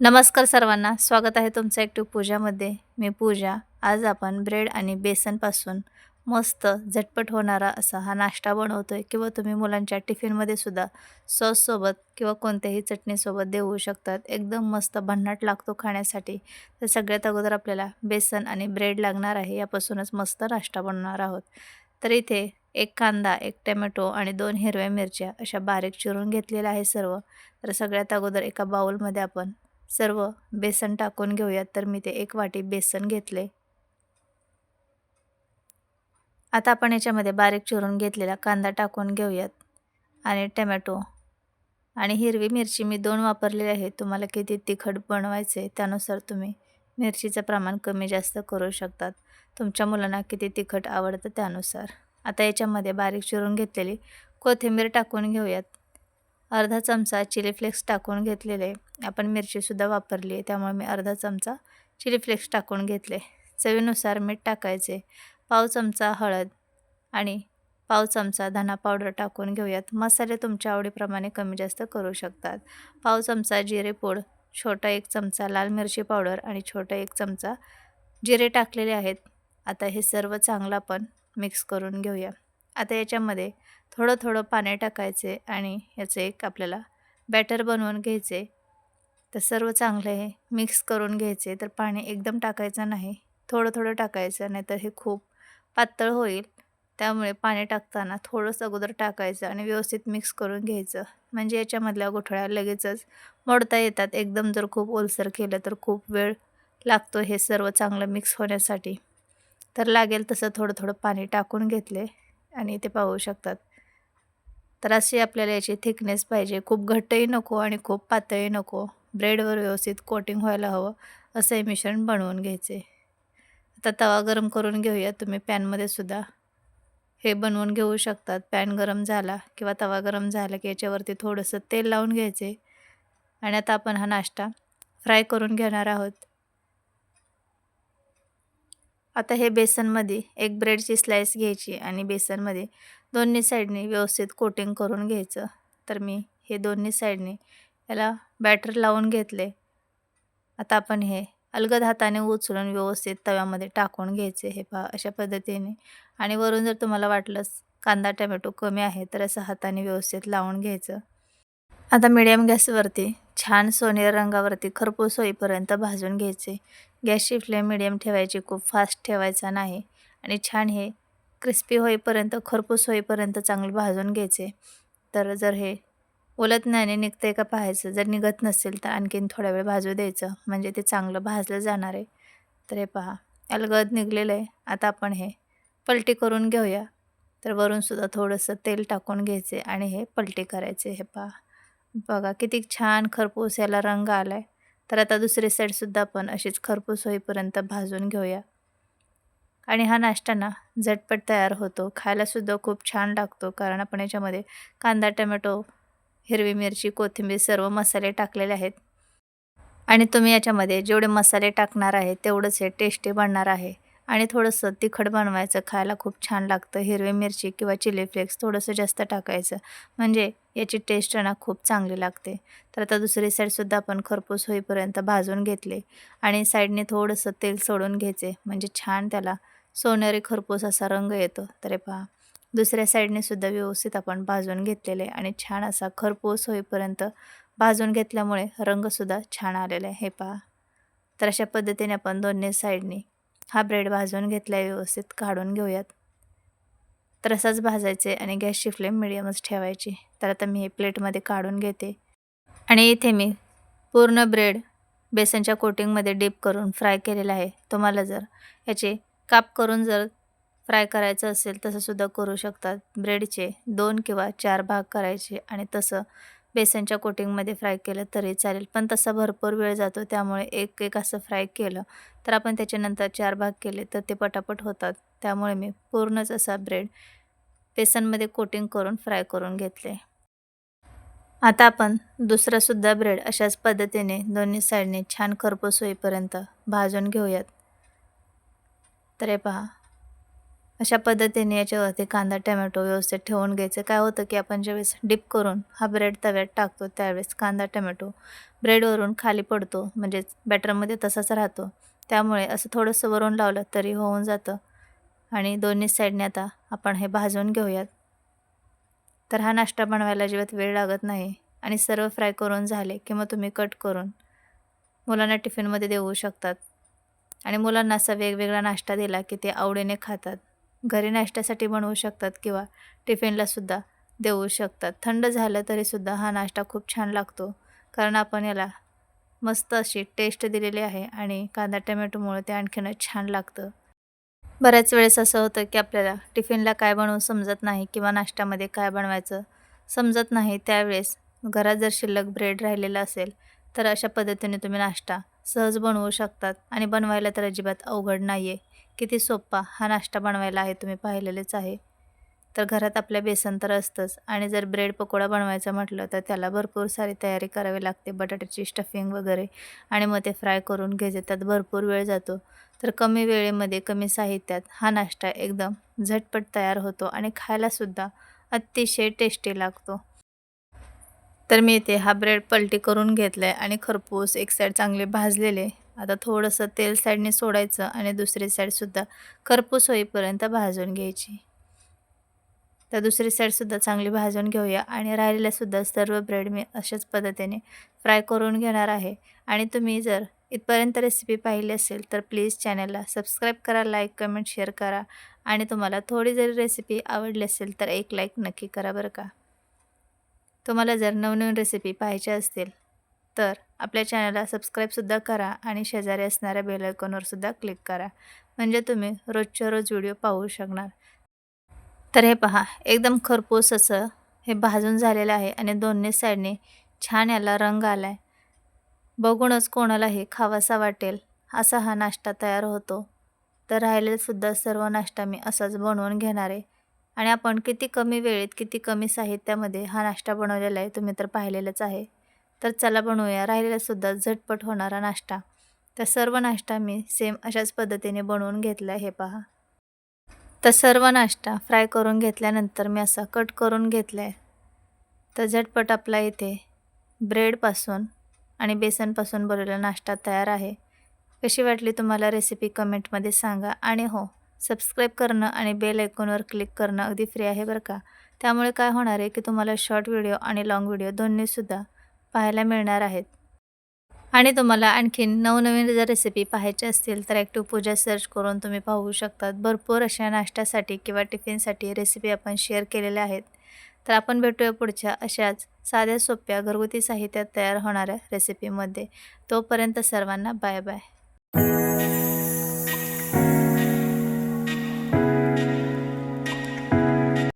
नमस्कार सर्वांना स्वागत आहे तुमचं ॲक्टिव पूजामध्ये मी पूजा. आज आपण ब्रेड आणि बेसनपासून मस्त झटपट होणारा असा हा नाश्ता बनवतो आहे किंवा तुम्ही मुलांच्या टिफिनमध्ये सुद्धा सॉससोबत किंवा कोणत्याही चटणीसोबत देऊ शकतात. एकदम मस्त भन्नाट लागतो खाण्यासाठी. तर सगळ्यात अगोदर आपल्याला बेसन आणि ब्रेड लागणार आहे यापासूनच मस्त नाश्ता बनवणार आहोत. तर इथे एक कांदा एक टमॅटो आणि दोन हिरव्या मिरच्या अशा बारीक चिरून घेतलेल्या आहे सर्व. तर सगळ्यात अगोदर एका बाऊलमध्ये आपण सर्व बेसन टाकून घेऊयात तर मी ते एक वाटी बेसन घेतले. आता आपण याच्यामध्ये बारीक चिरून घेतलेला कांदा टाकून घेऊयात आणि टमॅटो आणि हिरवी मिरची मी दोन वापरलेली आहे. तुम्हाला किती तिखट बनवायचे त्यानुसार तुम्ही मिरचीचं प्रमाण कमी जास्त करू शकतात. तुमच्या मुलांना किती तिखट आवडतं त्यानुसार. आता याच्यामध्ये बारीक चिरून घेतलेली कोथिंबीर टाकून घेऊयात. अर्धा चमचा चिली फ्लेक्स टाकून घेतलेले. आपण मिरचीसुद्धा वापरली आहे त्यामुळे मी अर्धा चमचा चिली फ्लेक्स टाकून घेतले. चवीनुसार मीठ टाकायचे. पाव चमचा हळद आणि पाव चमचा धना पावडर टाकून घेऊयात. मसाले तुमच्या आवडीप्रमाणे कमी जास्त करू शकतात. पाव चमचा जिरे पूड छोटा एक चमचा लाल मिरची पावडर आणि छोटा एक चमचा जिरे टाकलेले आहेत. आता हे सर्व चांगलं आपण मिक्स करून घेऊया. आता याच्यामध्ये थोडं थोडं पाणी टाकायचे आणि याचं एक आपल्याला बॅटर बनवून घ्यायचे. तर सर्व चांगलं हे मिक्स करून घ्यायचे. तर पाणी एकदम टाकायचं नाही. थोडं थोडं टाकायचं नाही तर हे खूप पातळ होईल. त्यामुळे पाणी टाकताना थोडंसं अगोदर टाकायचं आणि व्यवस्थित मिक्स करून घ्यायचं. म्हणजे याच्यामधल्या गोठळ्या लगेचच मोडता येतात. एकदम जर खूप ओलसर केलं तर खूप वेळ लागतो हे सर्व चांगलं मिक्स होण्यासाठी. तर लागेल तसं थोडं थोडं पाणी टाकून घेतले आणि ते पाहू शकतात. तर अशी आपल्याला याची थिकनेस पाहिजे. खूप घट्टही नको आणि खूप पातळी नको. ब्रेडवर व्यवस्थित कोटिंग व्हायला हवं असं हे मिश्रण बनवून घ्यायचे. आता तवा गरम करून घेऊया तुम्ही पॅनमध्ये सुद्धा. हे बनवून घेऊ शकतात. पॅन गरम झाला किंवा तवा गरम झाला की याच्यावरती थोडंसं तेल लावून घ्यायचे. आणि आता आपण हा नाश्ता फ्राय करून घेणार आहोत. आता हे बेसनमध्ये एक ब्रेडची स्लाईस घ्यायची आणि बेसनमध्ये दोन्ही साईडने व्यवस्थित कोटिंग करून घ्यायचं. तर मी हे दोन्ही साईडने याला बॅटर लावून घेतले. आता आपण हे अलगद हाताने उचलून व्यवस्थित तव्यामध्ये टाकून घ्यायचे हे पहा अशा पद्धतीने. आणि वरून जर तुम्हाला वाटलंच कांदा टमॅटो कमी आहे तर असं हाताने व्यवस्थित लावून घ्यायचं. आता मिडियम गॅसवरती छान सोनेर रंगावरती खरपूस होईपर्यंत भाजून घ्यायचे. गॅसची फ्लेम मिडियम ठेवायची खूप फास्ट ठेवायचा नाही. आणि छान हे क्रिस्पी होईपर्यंत खरपूस होईपर्यंत चांगलं भाजून घ्यायचे. तर जर हे उलत नाही निघतंय का पाहायचं? जर निघत नसेल तर आणखीन थोडा वेळ भाजू द्यायचं. म्हणजे ते चांगलं भाजलं जाणार आहे. तर हे पहा अलगद निघलेलं आहे. आता आपण हे पलटी करून घेऊया. तर वरूनसुद्धा थोडंसं तेल टाकून घ्यायचे आणि हे पलटी करायचे. हे पहा. बघा किती छान खरपूस याला रंग आला आहे तर आता दुसरी साईडसुद्धा आपण अशीच खरपूस होईपर्यंत भाजून घेऊया. आणि हा नाश्ता ना झटपट तयार होतो. खायलासुद्धा खूप छान लागतो. कारण आपण याच्यामध्ये कांदा टमॅटो हिरवी मिरची कोथिंबीर सर्व मसाले टाकलेले आहेत. आणि तुम्ही याच्यामध्ये जेवढे मसाले टाकणार आहे तेवढंच हे टेस्टी बनणार आहे. आणि थोडंसं तिखट बनवायचं खायला खूप छान लागतं. हिरवी मिरची किंवा चिली फ्लेक्स थोडंसं जास्त टाकायचं. म्हणजे याची टेस्ट ना खूप चांगली लागते. तर आता दुसरी साईडसुद्धा आपण खरपूस होईपर्यंत भाजून घेतले. आणि साईडने थोडंसं तेल सोडून घ्यायचे. म्हणजे छान त्याला सोनेरी खरपूस असा रंग येतो. तर पहा. दुसऱ्या साईडने सुद्धा व्यवस्थित आपण भाजून घेतलेले आणि छान असा खरपूस होईपर्यंत भाजून घेतल्यामुळे रंगसुद्धा छान आलेला आहे. हे पहा. तर अशा पद्धतीने आपण दोन्ही साईडने हा ब्रेड भाजून घेतला व्यवस्थित काढून घेऊयात. तर असाच भाजायचे आणि गॅसची फ्लेम मिडियमच ठेवायची. तर आता मी हे प्लेटमध्ये काढून घेते. आणि इथे मी पूर्ण ब्रेड बेसनच्या कोटिंगमध्ये डीप करून फ्राय केलेला आहे. तुम्हाला जर याचे काप करून जर फ्राय करायचं असेल तसंसुद्धा करू शकतात. ब्रेडचे दोन किंवा चार भाग करायचे आणि तसं बेसनच्या कोटिंगमध्ये फ्राय केलं तरी चालेल. पण तसा भरपूर वेळ जातो त्यामुळे एक एक असं फ्राय केलं तर आपण त्याच्यानंतर चार भाग केले तर ते पटापट होतात. त्यामुळे मी पूर्णच असा ब्रेड बेसनमध्ये कोटिंग करून फ्राय करून घेतले. आता आपण दुसरासुद्धा ब्रेड अशाच पद्धतीने दोन्ही साईडने छान खरपूस होईपर्यंत भाजून घेऊयात. तर हे पहा. अशा पद्धतीने याच्यावरती कांदा टमॅटो व्यवस्थित ठेवून घ्यायचं. काय होतं की आपण ज्यावेळेस डिप करून हा ब्रेड तव्यात टाकतो त्यावेळेस कांदा टमॅटो ब्रेडवरून खाली पडतो म्हणजेच बॅटरमध्ये तसाच राहतो. त्यामुळे असं थोडंसं वरून लावलं तरी होऊन जातं. आणि दोन्ही साईडने आता आपण हे भाजून घेऊयात. तर हा नाश्ता बनवायला अजिबात वेळ लागत नाही आणि सर्व फ्राय करून झाले की मग तुम्ही कट करून मुलांना टिफिनमध्ये देऊ शकतात. आणि मुलांना असा वेगवेगळा नाश्ता दिला की ते आवडीने खातात. घरी नाश्त्यासाठी बनवू शकतात किंवा टिफिनलासुद्धा देऊ शकतात. थंड झालं तरीसुद्धा हा नाश्ता खूप छान लागतो. कारण आपण याला मस्त अशी टेस्ट दिलेली आहे आणि कांदा टमॅटोमुळे ते आणखीनच छान लागतं. बऱ्याच वेळेस असं होतं की आपल्याला टिफिनला काय बनवू समजत नाही किंवा नाश्त्यामध्ये काय बनवायचं समजत नाही त्यावेळेस घरात जर शिल्लक ब्रेड राहिलेला असेल तर अशा पद्धतीने तुम्ही नाश्ता सहज बनवू शकतात. आणि बनवायला तर अजिबात अवघड नाही आहे किती सोप्पा हा नाश्ता बनवायला आहे तुम्ही पाहिलेलेच आहे. तर घरात आपल्या बेसन तर असतंच. आणि जर ब्रेड पकोडा बनवायचं म्हटलं तर त्याला भरपूर सारी तयारी करावी लागते. बटाट्याची स्टफिंग वगैरे. आणि मग ते फ्राय करून घ्यायचे. त्यात भरपूर वेळ जातो. तर कमी वेळेमध्ये कमी साहित्यात हा नाश्ता एकदम झटपट तयार होतो. आणि खायलासुद्धा अतिशय टेस्टी लागतो. तर मी इथे हा ब्रेड पलटी करून घेतला आहे आणि खरपूस एक साईड चांगले भाजलेले. आता थोडंसं तेल साईडने सोडायचं आणि दुसरी साईडसुद्धा खरपूस होईपर्यंत भाजून घ्यायची. तर दुसरी साईडसुद्धा चांगली भाजून घेऊया आणि राहिलेल्यासुद्धा सर्व ब्रेड मी अशाच पद्धतीने फ्राय करून घेणार आहे. आणि तुम्ही जर इथपर्यंत रेसिपी पाहिली असेल तर प्लीज चॅनलला सबस्क्राईब करा लाईक कमेंट शेअर करा. आणि तुम्हाला थोडी जरी रेसिपी आवडली असेल तर एक लाईक नक्की करा बरं का. तुम्हाला जर नवनवीन रेसिपी पाहायच्या असतील तर आपल्या चॅनलला सबस्क्राईबसुद्धा करा आणि शेजारी असणाऱ्या बेल सुद्धा क्लिक करा. म्हणजे तुम्ही रोजच्या रोज व्हिडिओ पाहू शकणार. तर हे पहा एकदम खरपूस असं हे भाजून झालेलं आहे आणि दोन्ही साईडने छान याला रंग आला आहे बघूनच कोणालाही खावासा वाटेल असा हा नाश्ता तयार होतो. तर राहिलेलंसुद्धा सर्व नाश्ता मी असाच बनवून घेणार आहे. आणि आपण किती कमी वेळेत किती कमी साहित्यामध्ये हा नाश्ता बनवलेला आहे तुम्ही तर पाहिलेलंच आहे. तर चला बनवूया. राहिलेलासुद्धा झटपट होणारा नाश्ता. तर सर्व नाश्ता मी सेम अशाच पद्धतीने बनवून घेतला आहे हे पहा. तर सर्व नाश्ता फ्राय करून घेतल्यानंतर मी असा कट करून घेतला आहे तर झटपट आपला इथे ब्रेडपासून आणि बेसनपासून बनवलेला नाश्ता तयार आहे. कशी वाटली तुम्हाला रेसिपी कमेंटमध्ये सांगा. आणि हो सबस्क्राईब करणं आणि बेल ऐकूनवर क्लिक करणं अगदी फ्री आहे बरं का. त्यामुळे काय होणार आहे की तुम्हाला शॉर्ट व्हिडिओ आणि लाँग व्हिडिओ दोन्हीसुद्धा पाहायला मिळणार आहेत. आणि तुम्हाला आणखीन नवनवीन जर रेसिपी पाहायच्या असतील तर ॲक्टिव्ह पूजा सर्च करून तुम्ही पाहू शकतात. भरपूर अशा नाश्त्यासाठी किंवा टिफिनसाठी रेसिपी आपण शेअर केलेल्या आहेत. तर आपण भेटूया पुढच्या अशाच साध्या सोप्या घरगुती साहित्यात तयार होणाऱ्या रेसिपीमध्ये. तोपर्यंत सर्वांना बाय बाय.